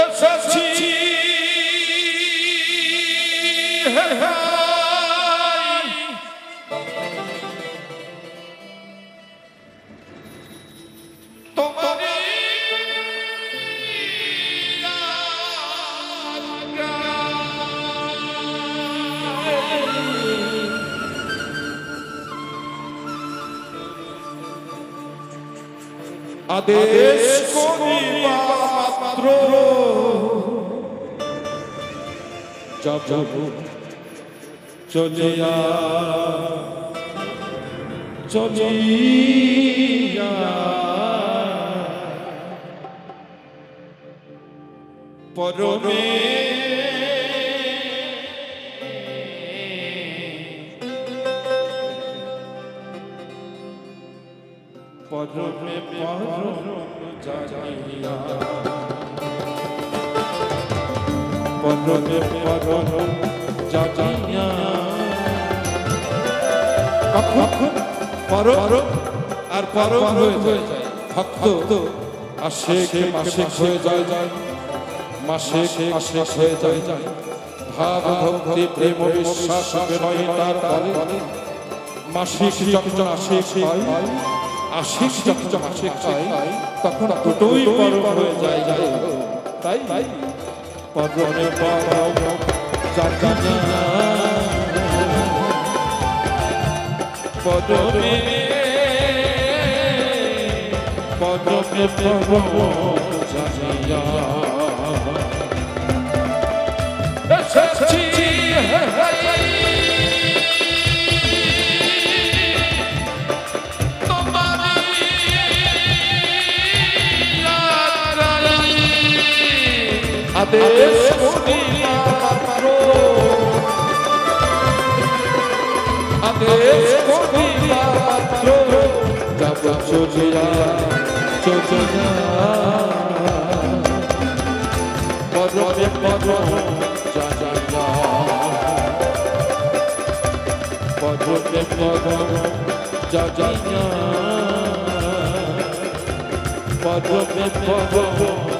Descobri a desculpa. মাত্র। যাব চলিয়া চলিয়া পরমে পরমে পরম জানিয়া পরমে পরম জানিয়া কখন? পরম আর পরম হয়ে যায়। ভক্ত। আশেখ মাসে হয়ে যায়। যায়। মাসে মাসে হয়ে যায়। যায়। ভাব ভক্তি প্রেম বিশ্বাস বিনয় তার মাসিক যখন আশিক হয় আশিক যখন আশিক হয় তখন দুটোই পরম হয়ে যায়। যায়। তাই? তাই? পরমে পরম জানিয়া পরমে পরমে পরম জানিয়া এসেছি হে আদেশ মাত্র আদেশ মাত্র যাব চলিয়া চলিয়া পরমে পরম জানিয়া পরমে পরম জানিয়া পরমে পরম জানিয়া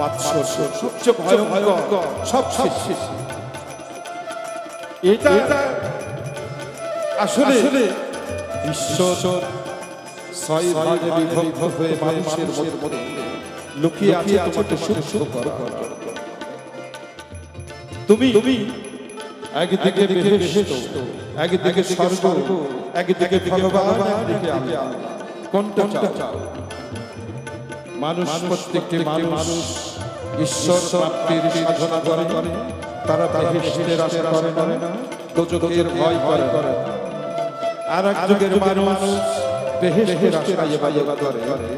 মাৎসর্য সবচেয়ে ভয়ঙ্কর সব শেষ। এটা আসলে ঈশ্বর ছয় ভাগে বিভক্ত হয়ে মানুষের মধ্যে লুকিয়ে আছে তোমাকে শুদ্ধ করা তুমি তুমি একদিকে বেহেশত একদিকে স্বর্গ একদিকে ভগবান একদিকে আল্লাহ। কোনটা চাও? মানুষ প্রত্যেকটি মানুষ ঈশ্বর প্রাপ্তির সাধনা করে তারা বেহেশতের আশা করে না দোজখের ভয় করে আর এক যুগের মানুষ বেহেশতের আশায় ইবাদত করে।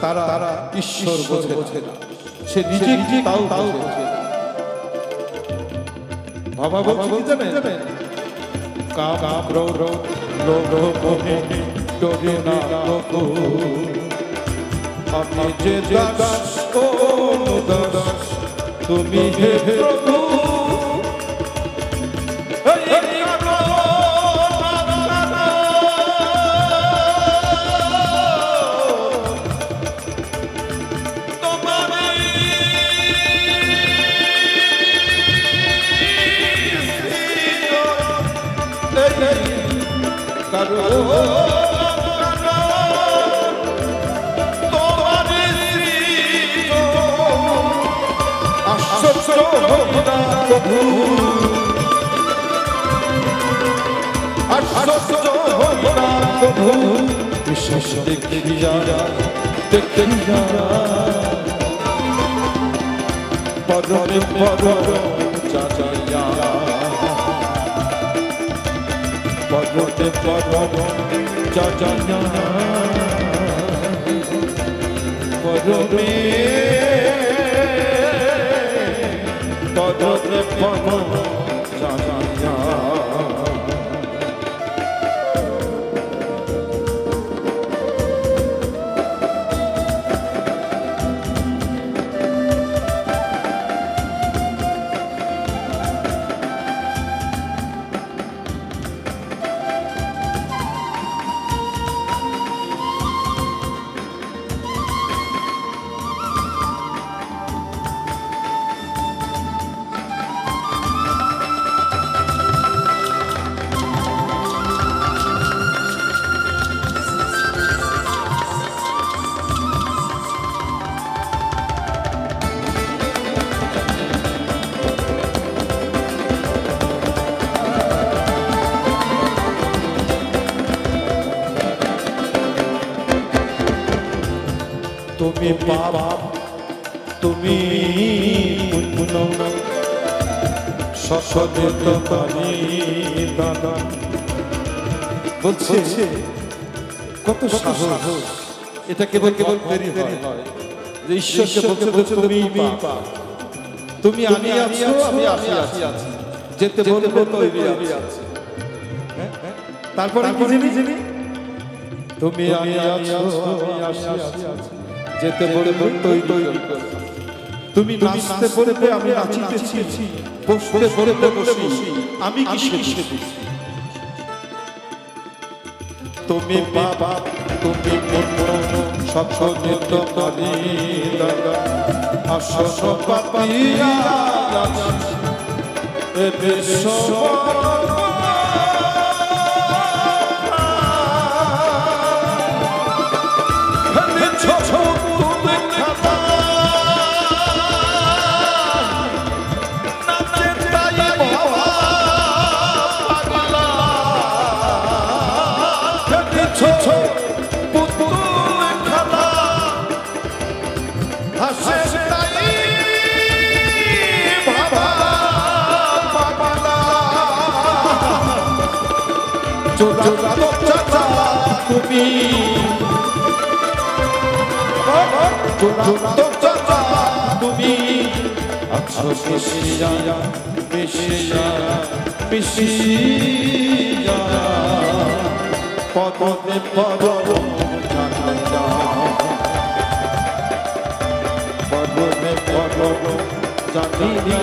তারা তারা ঈশ্বর বোঝে না। সে নিজে নিজে তাও তাও বোঝে না। ভাবা বলছি কি জানেন কাম কাম রো রো লো লো মোহে ডোরে না লোকো আমি যে দাস ও mudanças tu me reproduz. Carol. হইনা প্রভু আশ্চর্য হইনা প্রভু বিশ্বাস দেখিয়া দেখিয়া পরমে পরম চাচাইয়া পরমে পরম চাচাইয়া পরমে পরমে তুমি পাপ তুমি পুণ্য দাদা বলছে কত সাহস। এটা কেবল কেবল হয়। যে ঈশ্বরকে বলছে বলছে তুমি পাপ। তুমি আমি আছি আমি আসি আছি যেতে বলব তৈরি আছি। তারপরে কি জিনি জিনি তুমি আমি আছো আমি আসি আছি যেতে বলব তৈরি তুমি নাচতে বলবে আমি নাচিতেছি বসতে বলবে বসি। আমি কি শিখেছি তুমি বাবা তুমি মন সকলে তোমারি দাদা। আসস পাপিয়া এ বিশ্ব তুমি তুমি আছো মিশিয়া মিশিয়া মিশিয়া পদে পদ পদে পদ জানিয়া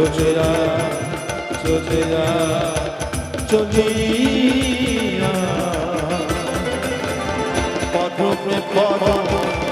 যাব চলিয়া চলিয়া চলিয়া পদমে